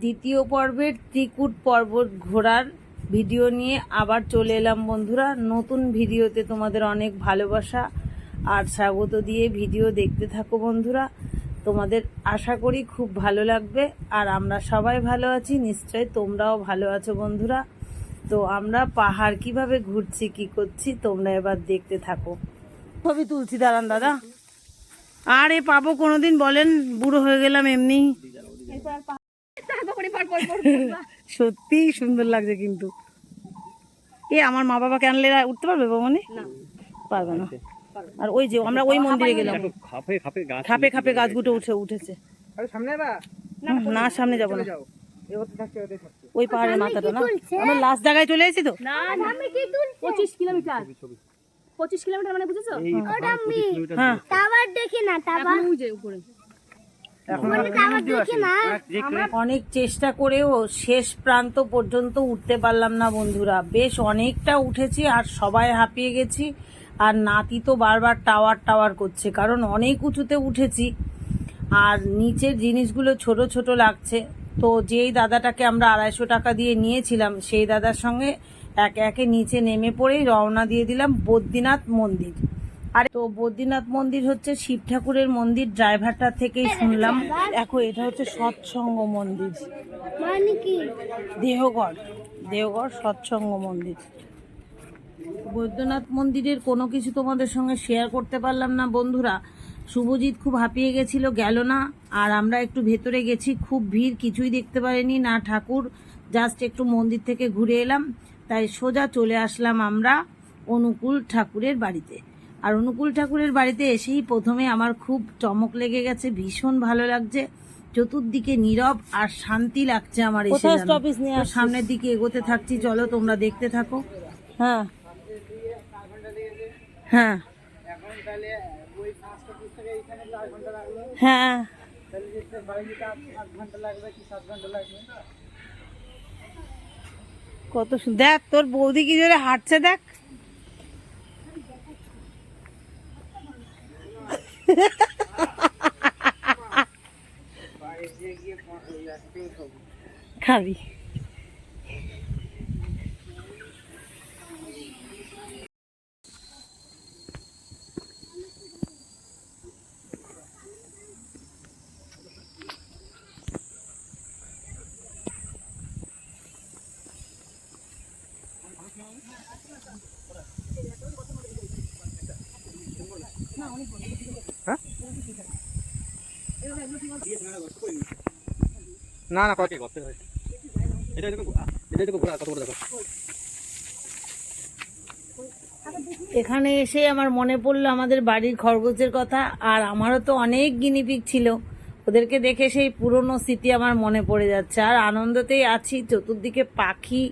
দ্বিতীয় পর্বের ত্রিকুট পর্বত ঘোরার ভিডিও নিয়ে আবার চলে এলাম বন্ধুরা। নতুন ভিডিওতে তোমাদের অনেক ভালোবাসা আর স্বাগত দিয়ে ভিডিও দেখতে থাকো বন্ধুরা। তোমাদের আশা করি খুব ভালো লাগবে আর আমরা সবাই ভালো আছি নিশ্চয় তোমরাও ভালো আছো বন্ধুরা। তো আমরা পাহাড় কীভাবে ঘুরছি, কি করছি, তোমরা এবার দেখতে থাকো। ছবি তুলছি, দাঁড়ান দাদা। আরে পাবো, কোনোদিন বলেন, বুড়ো হয়ে গেলাম এমনি। সত্যি সুন্দর লাগছে কিন্তু। এ আমার মা বাবাকে আনলে উঠতে পারবে বৌমনি পারবে না। আর ওই যে আমরা ওই মন্দিরে গেলাম। খাপে খাপে গাছ খাপে খাপে গাছগুলো উঠে উঠেছে। না সামনে যাব না। ওই পাহাড়ের মাথাটা না? আমরা লাস্ট জায়গায় চলে এসেছি তো? পঁচিশ কিলোমিটার। পঁচিশ কিলোমিটার মানে বুঝেছ? হ্যাঁ। টাওয়ার দেখি না টাওয়ার। উপরে এখন টাওয়ার দেখি না অনেক চেষ্টা করেও শেষ প্রান্ত পর্যন্ত উঠতে পারলাম না বন্ধুরা। বেশ অনেকটা উঠেছি আর সবাই হাঁপিয়ে গেছি। আর নাতি তো বারবার টাওয়ার টাওয়ার করছে কারণ অনেক উঁচুতে উঠেছি। আর নিচের জিনিসগুলো ছোট ছোট লাগছে। তো যেই দাদাটাকে আমরা আড়াইশো টাকা দিয়ে নিয়েছিলাম সেই দাদার সঙ্গে একে একে নিচে নেমে পড়েই রওনা দিয়ে দিলাম বদ্রীনাথ মন্দির। আর তো বদ্রীনাথ মন্দির হচ্ছে শিব ঠাকুরের মন্দির ড্রাইভারটা থেকেই শুনলাম। দেখো এটা হচ্ছে সৎসঙ্গ মন্দির। মানে দেহগড় দেহগড় সৎসঙ্গ মন্দির। বৈদ্যনাথ মন্দিরের কোনো কিছু তোমাদের সঙ্গে শেয়ার করতে পারলাম না বন্ধুরা। শুভজিৎ খুব হাঁপিয়ে গেছিল গেল না। আর আমরা একটু ভেতরে গেছি খুব ভিড় কিছুই দেখতে পারিনি। না ঠাকুর জাস্ট একটু মন্দির থেকে ঘুরে এলাম। তাই সোজা চলে আসলাম আমরা অনুকূল ঠাকুরের বাড়িতে। আর অনুকূল ঠাকুরের বাড়িতে এসেই প্রথমে আমার খুব চমক লেগে গেছে ভীষণ ভালো লাগছে। চতুর্দিকে নীরব আর শান্তি লাগছে আমার এসে সামনের দিকে এগোতে থাকছি চলো তোমরা দেখতে থাকো। হ্যাঁ। হ্যাঁ। হ্যাঁ। কত দেখ তোর বৌদি কি জোরে হাঁটছে দেখ। খাবি। না না কত এটা এখানে এসে আমার মনে পড়ল আমাদের বাড়ির খরগোশের কথা, আর আমারও তো অনেক গিনিপিক ছিল। ওদেরকে দেখে সেই পুরনো স্মৃতি আমার মনে পড়ে যাচ্ছে। আর আনন্দতেই আছি, চতুর্দিকে পাখি,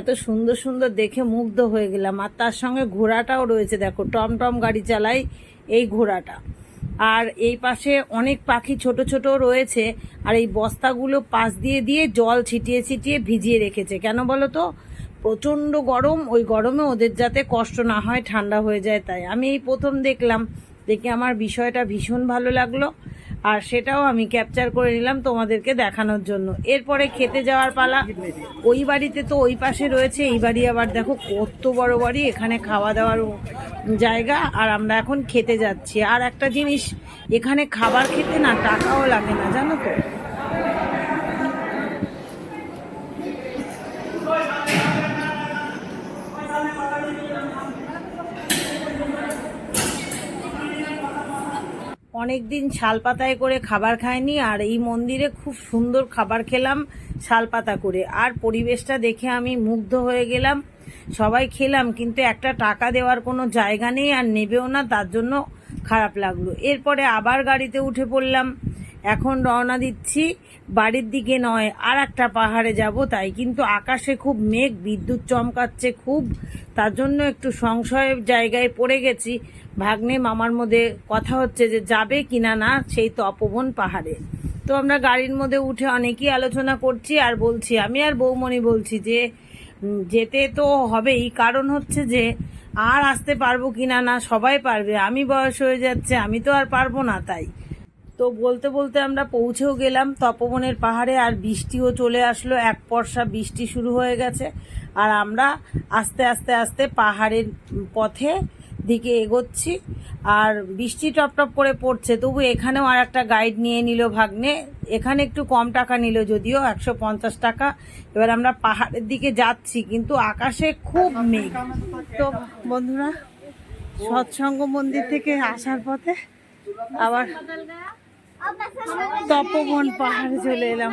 এত সুন্দর সুন্দর দেখে মুগ্ধ হয়ে গেলাম। আর তার সঙ্গে ঘোড়াটাও রয়েছে, দেখো, টমটম গাড়ি চালাই এই ঘোড়াটা। আর এই পাশে অনেক পাখি ছোট ছোট রয়েছে, আর এই বস্তাগুলো পাশ দিয়ে দিয়ে জল ছিটিয়ে ছিটিয়ে ভিজিয়ে রেখেছে। কেন বলো তো? প্রচণ্ড গরম, ওই গরমে ওদের যাতে কষ্ট না হয়, ঠান্ডা হয়ে যায় তাই। আমি এই প্রথম দেখলাম, দেখে আমার বিষয়টা ভীষণ ভালো লাগল, আর সেটাও আমি ক্যাপচার করে নিলাম তোমাদেরকে দেখানোর জন্য। এরপরে খেতে যাওয়ার পালা, ওই বাড়িতে তো ওই পাশে রয়েছে, এই বাড়ি আবার দেখো কত বড় বাড়ি, এখানে খাওয়া দাওয়ার জায়গা আর আমরা এখন খেতে যাচ্ছি। আর একটা জিনিস, এখানে খাবার খেতে না টাকাও লাগে না, জানো তো? অনেক দিন শালপাতায় করে খাবার খাইনি আর এই মন্দিরে খুব সুন্দর খাবার খেলাম শালপাতা করে। আর পরিবেশটা দেখে আমি মুগ্ধ হয়ে গেলাম। সবাই খেলাম, কিন্তু একটা টাকা দেওয়ার কোনো জায়গা নেই আর নেবেও না, তার জন্য খারাপ লাগল। এরপরে আবার গাড়িতে উঠে পড়লাম। এখন রওনা দিচ্ছি বাড়ির দিকে নয়, আর একটা পাহাড়ে যাব তাই। কিন্তু আকাশে খুব মেঘ, বিদ্যুৎ চমকাচ্ছে খুব, তার জন্য একটু সংশয়ের জায়গায় পড়ে গেছি। ভাগ্নে মামার মধ্যে কথা হচ্ছে যে যাবে কিনা না, সেই তপবন পাহাড়ে। তো আমরা গাড়ির মধ্যে উঠে অনেকেই আলোচনা করছি আর বলছি, আমি আর বৌমণি বলছি যে যেতে তো হবেই। কারণ হচ্ছে যে, আর আসতে পারব কিনা না, সবাই পারবে। আমি বয়স হয়ে যাচ্ছে, আমি তো আর পারব না তাই। তো বলতে বলতে আমরা পৌঁছেও গেলাম, তপবনের পাহাড়ে, আর বৃষ্টিও চলে আসলো, এক পরশা বৃষ্টি শুরু হয়ে গেছে। আর আমরা আস্তে আস্তে আস্তে পাহাড়ের পথে দিকে এগোচ্ছি। আর বৃষ্টি টপ টপ করে পড়ছে, তবু এখানেও আর একটা গাইড নিয়ে নিল ভাগ্নে। এখানে একটু কম টাকা নিল যদিও, একশো পঞ্চাশ টাকা। এবার আমরা পাহাড়ের দিকে যাচ্ছি, কিন্তু আকাশে খুব মেঘ। তো বন্ধুরা, সৎসঙ্গ মন্দির থেকে আসার পথে আবার তপবন পাহাড়ে চলে এলাম।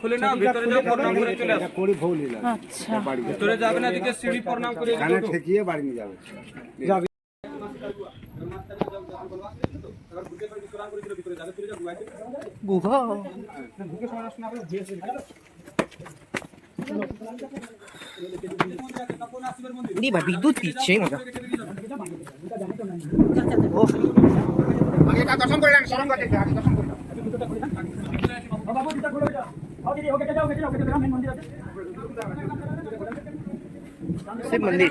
খুলে না ভিতরে যাও প্রণাম করে চলে আসো। আচ্ছা। ভিতরে যাবে না দিকে সিঁড়ি প্রণাম করে কানে ঠেকিয়ে বাড়ি নিয়ে যাবে। বিদ্যুৎ দিচ্ছে মজা। এটা দর্শন করে নেন শরম করে আগে দর্শন করে মন্দির।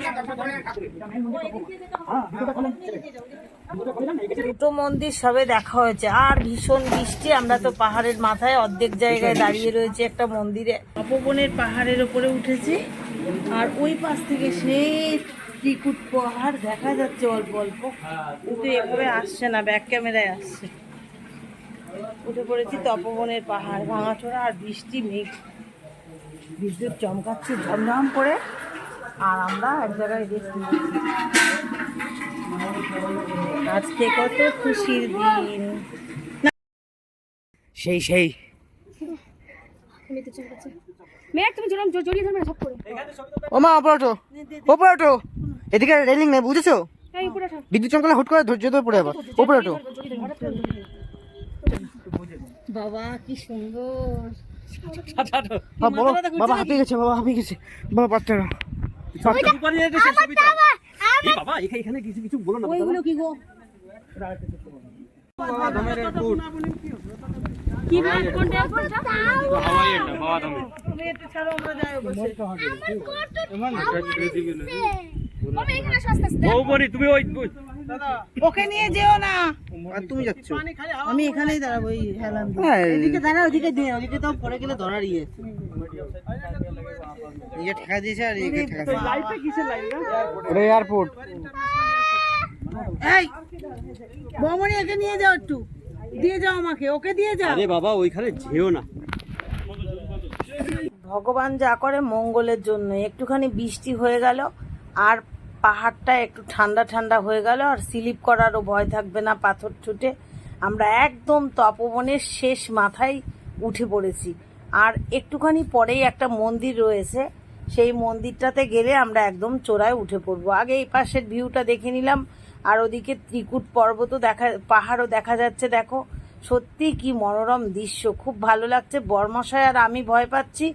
দুটো মন্দির সবে দেখা হয়েছে। আর ভীষণ বৃষ্টি আমরা তো পাহাড়ের মাথায় অর্ধেক জায়গায় দাঁড়িয়ে রয়েছে একটা মন্দিরে। অপবনের পাহাড়ের উপরে উঠেছি আর ওই পাশ থেকে সেই ত্রিকুট পাহাড় দেখা যাচ্ছে অল্প অল্প। কিন্তু এভাবে আসছে না ব্যাক ক্যামেরায় আসছে। উঠে পড়েছি তপবনের পাহাড় ভাঙাচোরা আর বৃষ্টি মেঘ। বিদ্যুৎ চমকাচ্ছে ঝমঝম করে আর আমরা এক জায়গায় দেখছি আজকে কত খুশির দিন। সেই সেই। মেঘ তুমি জড়াম জড়িয়ে ধরবে সব করে। ও মা এদিকে রেলিং নেই বুঝেছ? বিদ্যুৎ চমকালে হুট করে ধৈর্য ধরে পড়ে আবার ওপরে বাবা কি সুন্দর। বাবা বাবা হাঁপিয়ে গেছে বাবা হাঁপিয়ে গেছে। বাবা পারছে না। বাবা এখানে কিছু কিছু বলো না ওইগুলো কি গো? বাবা কি ব্যাগ কোনটা কোনটা? হাওয়াই এটা বাবা ধমে তুমি। একটু ছাড়ো আমরা যাই বসে। আমি এখানে সস্তা তুমি ওই ওকে নিয়ে যেও না। আর তুমি যাচ্ছ। আমি এখানেই দাঁড়াবো এই হেলান হ্যাঁ এদিকে দাঁড়া ওদিকে দিয়ে ওদিকে তো পড়ে গেলে ধরার ইয়ে নিজে ঠেকা দিয়েছে আর ঠেকা দিয়েছে। এয়ারপোর্ট এই বমনি একে নিয়ে যাও একটু। দিয়ে যাও আমাকে ওকে দিয়ে যাও। আরে বাবা ওইখানে যেও না। ভগবান যা করে মঙ্গলের জন্য একটুখানি বৃষ্টি হয়ে গেল আর পাহাড়টা একটু ঠান্ডা ঠান্ডা হয়ে গেল আর স্লিপ করারও ভয় থাকবে না পাথর ছুটে। আমরা একদম তপবনের শেষ মাথায় উঠে পড়েছি। আর একটুখানি পরেই একটা মন্দির রয়েছে। সেই মন্দিরটাতে গেলে আমরা একদম চোরায় উঠে পড়ব। আগে এই পাশের ভিউটা দেখে নিলাম। আর ওদিকে ত্রিকুট পর্বতও দেখা, পাহাড়ও দেখা যাচ্ছে, দেখো। সত্যি কি মনোরম দৃশ্য। খুব ভালো লাগছে। বর্মশায় আর আমি ভয় পাচ্ছি।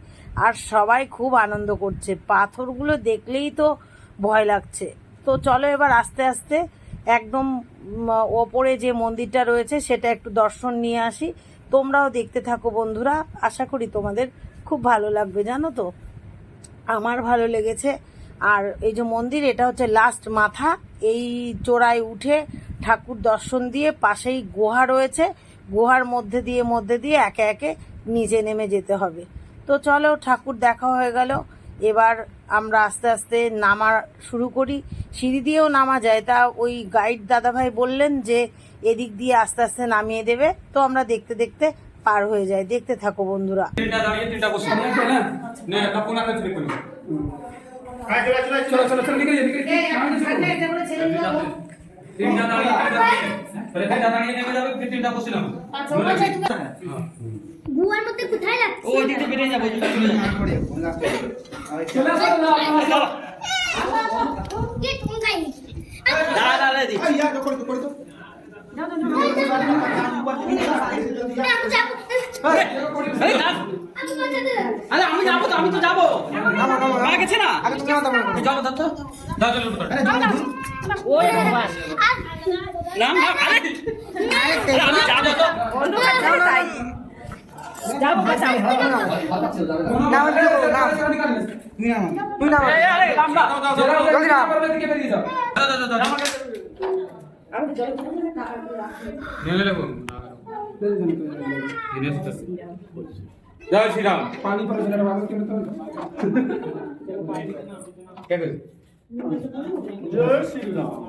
আর সবাই খুব আনন্দ করছে। পাথরগুলো দেখলেই তো ভয় লাগছে। তো চলো এবার আস্তে আস্তে একদম ওপরে যে মন্দিরটা রয়েছে সেটা একটু দর্শন নিয়ে আসি। তোমরাও দেখতে থাকো বন্ধুরা, আশা করি তোমাদের খুব ভালো লাগবে, জানো তো? আমার ভালো লেগেছে। আর এই যে মন্দির, এটা হচ্ছে লাস্ট মাথা। এই চূড়ায় উঠে ঠাকুর দর্শন দিয়ে পাশেই গুহা রয়েছে। গুহার মধ্যে দিয়ে মধ্যে দিয়ে একে একে নিচে নেমে যেতে হবে। তো চলো ঠাকুর দেখা হয়ে গেল। এবার আমরা আস্তে আস্তে নামা শুরু করি। সিঁড়ি দিয়েও নামা যায়। তা ওই গাইড দাদাভাই বললেন যে এদিক দিয়ে আস্তে আস্তে নামিয়ে দেবে। তো আমরা দেখতে দেখতে পার হয়ে যাই। দেখতে থাকো বন্ধুরা। তিনটা দাঁড়িয়ে তিনটা বসে। নে কাপুনা যাবে গুয়ার মধ্যে কোথায় দিকে বেরিয়ে যাবে কে কোন গাই দাঁড়া দাঁড়া দি আরে আমি যাব। তো আমি তো যাব। মারা গেছে না? যাব? তো। চলো আমি যাব তো। যাব নাম নাম। নাম জলদি নাম। জয় শ্রীরাম। পানি পরে বাবু কেন তো। জয় শ্রীরাম।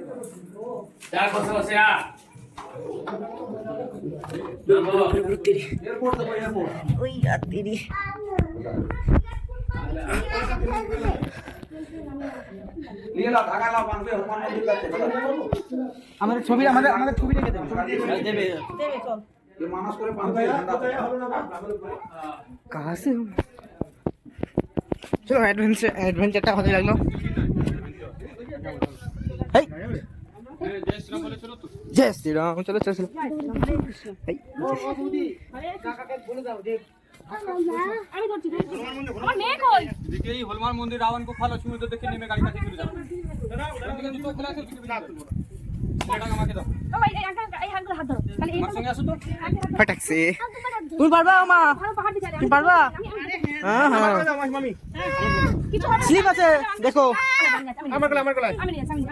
ওই রাত্রি। আমাদের ছবি আমাদের আমাদের ছবি রেখে দেবে। চলো। অ্যাডভেঞ্চার অ্যাডভেঞ্চারটা ভালো লাগল। জয় শ্রীরাম চলো চলো চলো কই দেখি মন্দির রাবণ নেমে গাড়ি কাছে চলে যাবে ফটাক সে তুমি পারবা মা তুমি পারবা হ্যাঁ হ্যাঁ। না। স্লিপ আছে দেখো। আমার গলায় আমার আমি নিয়ে আমি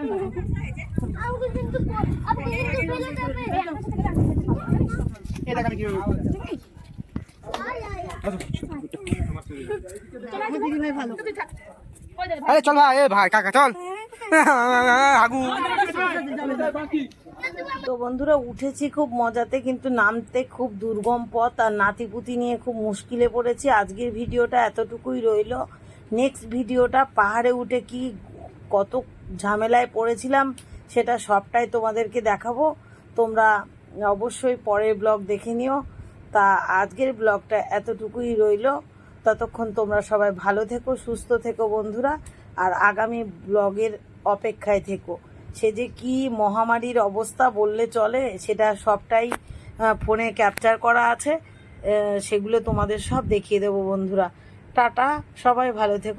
আমি কি আরে চল ভাই এ ভাই কাকা চল। আগু তো বন্ধুরা উঠেছি খুব মজাতে, কিন্তু নামতে খুব দুর্গম পথ আর নাতিপুতি নিয়ে খুব মুশকিলে পড়েছি। আজকের ভিডিওটা এতটুকুই রইল। নেক্সট ভিডিওটা, পাহাড়ে উঠে কি কত ঝামেলায় পড়েছিলাম সেটা সবটাই তোমাদেরকে দেখাবো। তোমরা অবশ্যই পরের ব্লগ দেখে নিও। তা আজকের ব্লগটা এতটুকুই রইল। ততক্ষণ তোমরা সবাই ভালো থেকো, সুস্থ থেকো বন্ধুরা, আর আগামী ব্লগের অপেক্ষায় থেকো। সে যে কি মহামারীর অবস্থা বললে চলে, সেটা সবটাই ফোনে ক্যাপচার করা আছে। সেগুলো তোমাদের সব দেখিয়ে দেবো বন্ধুরা। টাটা, সবাই ভালো থেকো।